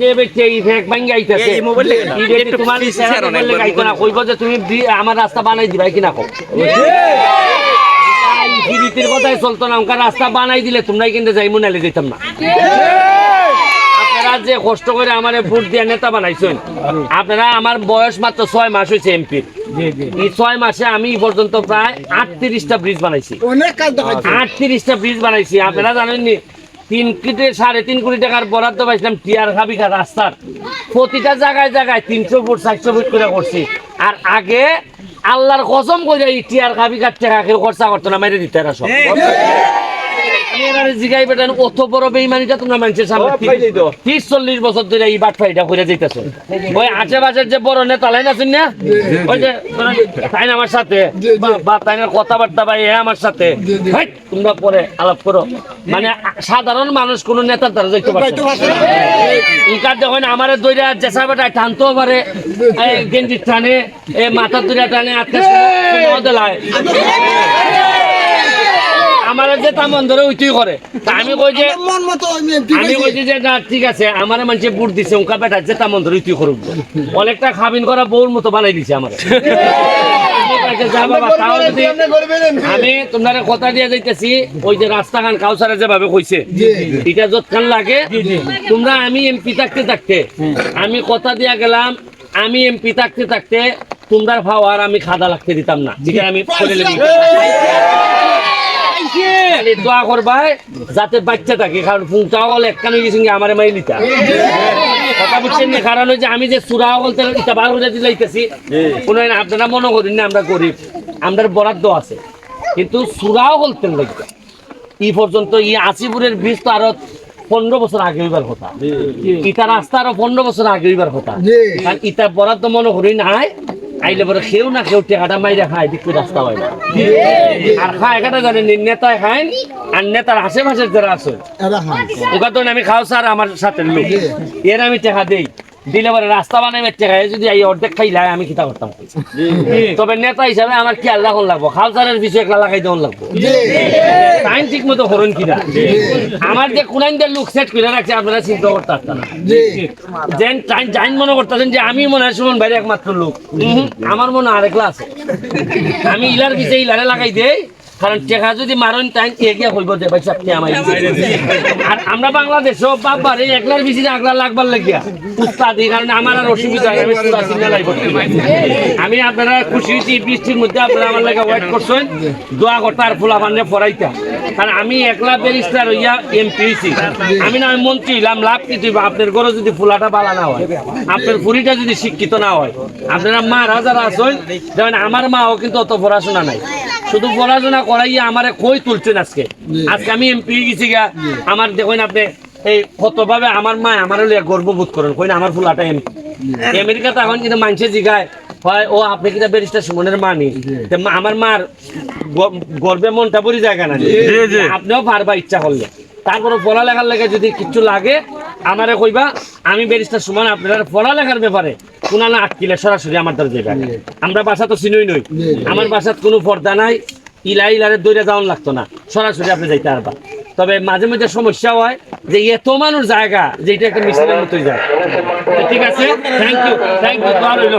যে ব্যক্তি এই ফেক ভাঙ্গি আইতাছে এই মোবাইল লেগে এই ব্যক্তি তোমার please মোবাইল একবার আইতো না কইব যে তুমি আমার রাস্তা বানাই দিবা কিনা কও। গিরিতির কথাই চলতো না ওখানে রাস্তা বানাই দিলে তোমরাই কিন্তু নালে যেতাম না। আপনারা যে কষ্ট করে আমার ভোট দিয়ে নেতা বানাইছেন আপনারা আমার বয়স মাত্র ছয় মাস হয়েছে এমপি এই ছয় মাসে আমি এই পর্যন্ত প্রায় আটত্রিশটা ব্রিজ বানাইছি। অনেক কাজ দেখাইছে। আটত্রিশটা ব্রিজ বানাইছি আপনারা জানেননি? তিন কোটি সাড়ে তিন কোটি টাকার বরাদ্দ পাইছিলাম টিয়ার খাবিকা রাস্তার। প্রতিটা জায়গায় জায়গায় তিনশো ফুট, চারশো ফুট করে করছি। আর আগে আল্লাহর কসম করে টিয়ার খাবিকার টাকা কেউ খরচা করতো না, মেরে দিতে এরা সব। আমি এনারে জিগাই বেটান অত বড় বেইমানিটা তোমরা মানুষের সামনে ত্রিশ চল্লিশ বছর ধরে এই বাট ফাইটা করে দিতেছো। ওই আশেপাশের যে বড় নেতা লাইন আছেন না ওই যে তাই আমার সাথে। বা- বা তাই না কথাবার্তা বা এ আমার সাথে। তোমরা পরে আলাপ করো। মানে সাধারণ মানুষ কোন নেতার দ্বারা যাইতে পারছে। ইনকার যখন আমার দইরা জেসা বেটায় টানতেও পারে। এই গেঞ্জি টানে এ মাথার দইরা টানে আত্মীয় দেলায়। আমার যে তামন ধরে উইতুই করে। তা আমি কই যে মন মতো আমি পাইছি। যে না ঠিক আছে আমার মানুষে বুট দিছে উনকা বেটা যে তামন ধরে তুই করুক অনেকটা খাবিন করা বউর মতো বানাই দিছে আমার। আমি তোমার কথা দিয়ে যাইতেছি ওই যে রাস্তাখান কাউসারে যেভাবে কইছে। এটা যতক্ষণ লাগে তোমরা আমি এমপি থাকতে থাকতে আমি কথা দিয়া গেলাম আমি এমপি থাকতে থাকতে তোমরা পাওয়ার আমি খাদা লাগতে দিতাম না। আছে আমি করে। খালি দোয়া করবাই যাতে বাচ্চা থাকে কারণ ফুংটাও হলে একখানে গেছি আমার মাই নিতা। কথা বুঝছেন না? কারণ হচ্ছে আমি যে বলতে এটা বার করে দিলাইতেছি কোনো আপনারা মনে করেন না আমরা গরিব আমাদের বরাদ্দ আছে। কিন্তু সুরাও বলতেন লাগবে। ই পর্যন্ত ই আসিপুরের বীজ তো আরও পনেরো বছর আগে হইবার কথা। ইটা রাস্তা আরও পনেরো বছর আগে হইবার কথা। কারণ ইটা বরাদ্দ মনে করি নাই আইলে পরে কেউ না কেউ টেকাটা মাইরা খায় দেখতে রাস্তা হয় না। আর খায় এখানে জানে নেতায় খায় আর নেতার আশেপাশের যারা আছে ওখান আমি খাও স্যার আমার সাথে লোক। এর আমি টেকা দেই। দিলে পরে রাস্তা যদি এই অর্ধেক খাইলে আমি কিতা করতাম। তবে নেতা হিসাবে আমার কি আল্লাহ লাগবো? পিছু একলা লাগাই দেওয়ান লাগবো। টাইম ঠিক মতো হরণ কিনা আমার যে কোনাইন দিয়ে লুক সেট করে রাখছে আপনারা চিন্তা করতে পারতেন না। যেন টাইম জাইন মনে করতেছেন যে আমি মনে হয় সুমন ভাইয়ের একমাত্র লোক আমার মনে হয় আরেকলা আছে। আমি ইলার পিছে ইলারে লাগাই দেই। কারণ টেকা যদি মারন টাইম এগিয়ে হইব যে ভাই সাথে আমার আর আমরা বাংলাদেশও বাবার এই একলার বেশি আগলা লাগবার লাগিয়া উস্তাদ কারণে আমার আর অসুবিধা হয় আমি সুরা সিগন্যাল আমি আপনারা খুশি হয়েছি এই বৃষ্টির মধ্যে আপনারা আমার লাগে ওয়েট করছেন দোয়া করতে আর ফুলা বান্ধে ফরাইতা। কারণ আমি একলা ব্যারিস্টার হইয়া এমপি হয়েছি আমি না আমি মন্ত্রী হইলাম লাভ কি তুই আপনার ঘরে যদি ফুলাটা বালা না হয় আপনার ফুরিটা যদি শিক্ষিত না হয় আপনারা মা রাজারা আছেন যেমন আমার মাও কিন্তু অত পড়াশোনা নাই। শুধু পড়াশোনা করাইয়া আমারে কই তুলছেন আজকে? আজকে আমি এমপি গেছি গা আমার দেখুন আপনি এই কতভাবে আমার মা আমার লিয়ে গর্ববোধ করেন? কই না আমার ফুলাটা এমপি আমেরিকাতে এখন কিন্তু মানুষে জিগায় হয় ও আপনি কিনা ব্যারিস্টার সুমনের মানি। মা- আমার মার গর্বে মনটা পরি জায়গা না আপনিও পারবা ইচ্ছা করলে। তারপরে পড়ালেখার লেগে যদি কিছু লাগে আমারে কইবা আমি ব্যারিস্টার সুমন আপনার পড়ালেখার ব্যাপারে না আটকিলে সরাসরি আমার দরজায় ব্যাগ আমরা বাসা তো চিনই নই। আমার বাসাত কোনো পর্দা নাই ইলা ইলারে দৈরা যাওয়ান লাগতো না। সরাসরি আপনি যাইতে পারবা। তবে মাঝে মাঝে সমস্যা হয় যে এত মানুষ জায়গা যে এটা একটা মিশনের মতোই যায়। ঠিক আছে? থ্যাংক ইউ থ্যাংক ইউ রইল।